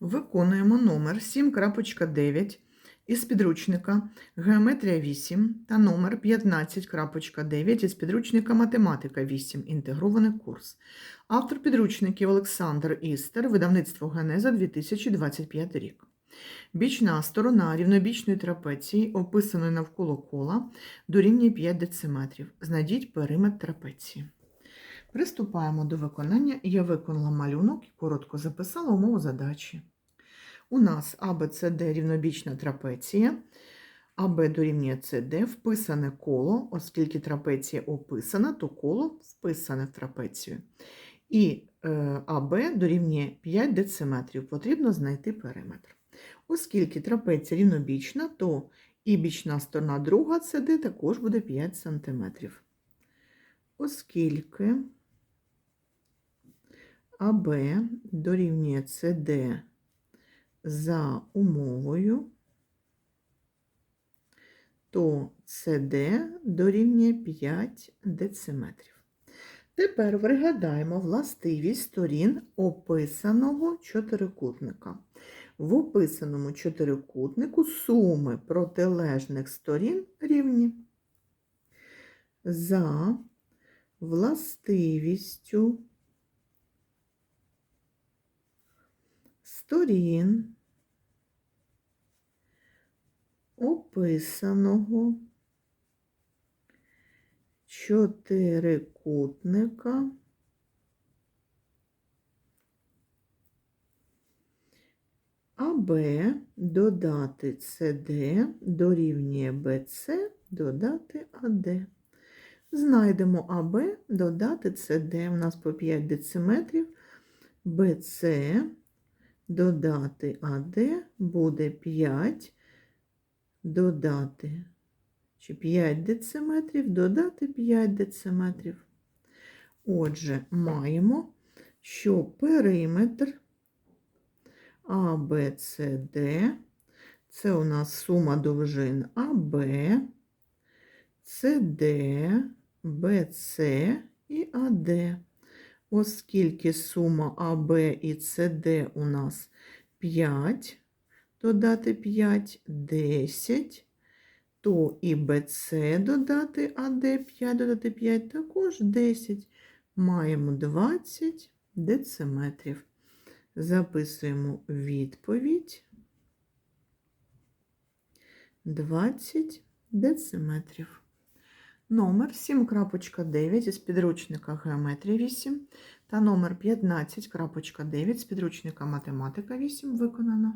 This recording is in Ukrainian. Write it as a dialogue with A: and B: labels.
A: Виконуємо номер 7.9 із підручника Геометрія 8 та номер 15.9 із підручника Математика 8. Інтегрований курс. Автор підручників Олександр Істер, видавництво Генеза 2025 рік. Бічна сторона рівнобічної трапеції, описаної навколо кола, дорівнює 5 дециметрів. Знайдіть периметр трапеції. Приступаємо до виконання. Я виконала малюнок і коротко записала умову задачі. У нас АБЦД рівнобічна трапеція, АБ дорівнює СД, вписане коло, оскільки трапеція описана, то коло вписане в трапецію. І е, АБ дорівнює 5 дециметрів. Потрібно знайти периметр. Оскільки трапеція рівнобічна, то і бічна сторона друга СД також буде 5 см. Оскільки АБ дорівнює СД за умовою, то СД дорівнює 5 дециметрів. Тепер пригадаємо властивість сторін описаного чотирикутника. В описаному чотирикутнику суми протилежних сторін рівні. За властивістю сторін описаного чотирикутника АБ додати СД дорівнює БЦ додати АД. Знайдемо АБ додати СД. У нас по 5 дециметрів. БЦ додати АД буде 5 додати чи 5 дециметрів, додати 5 дециметрів. Отже, маємо, що периметр АБЦД це у нас сума довжин АБ, СД, БЦ і АД. Оскільки сума АБ і СД у нас 5, додати 5, 10, то і БЦ додати АД 5 додати 5 також 10. Маємо 20 дециметрів. Записуємо відповідь 20 дециметрів. Номер 7.9 із підручника Геометрія 8 та номер 15.9 з підручника Математика 8 виконано.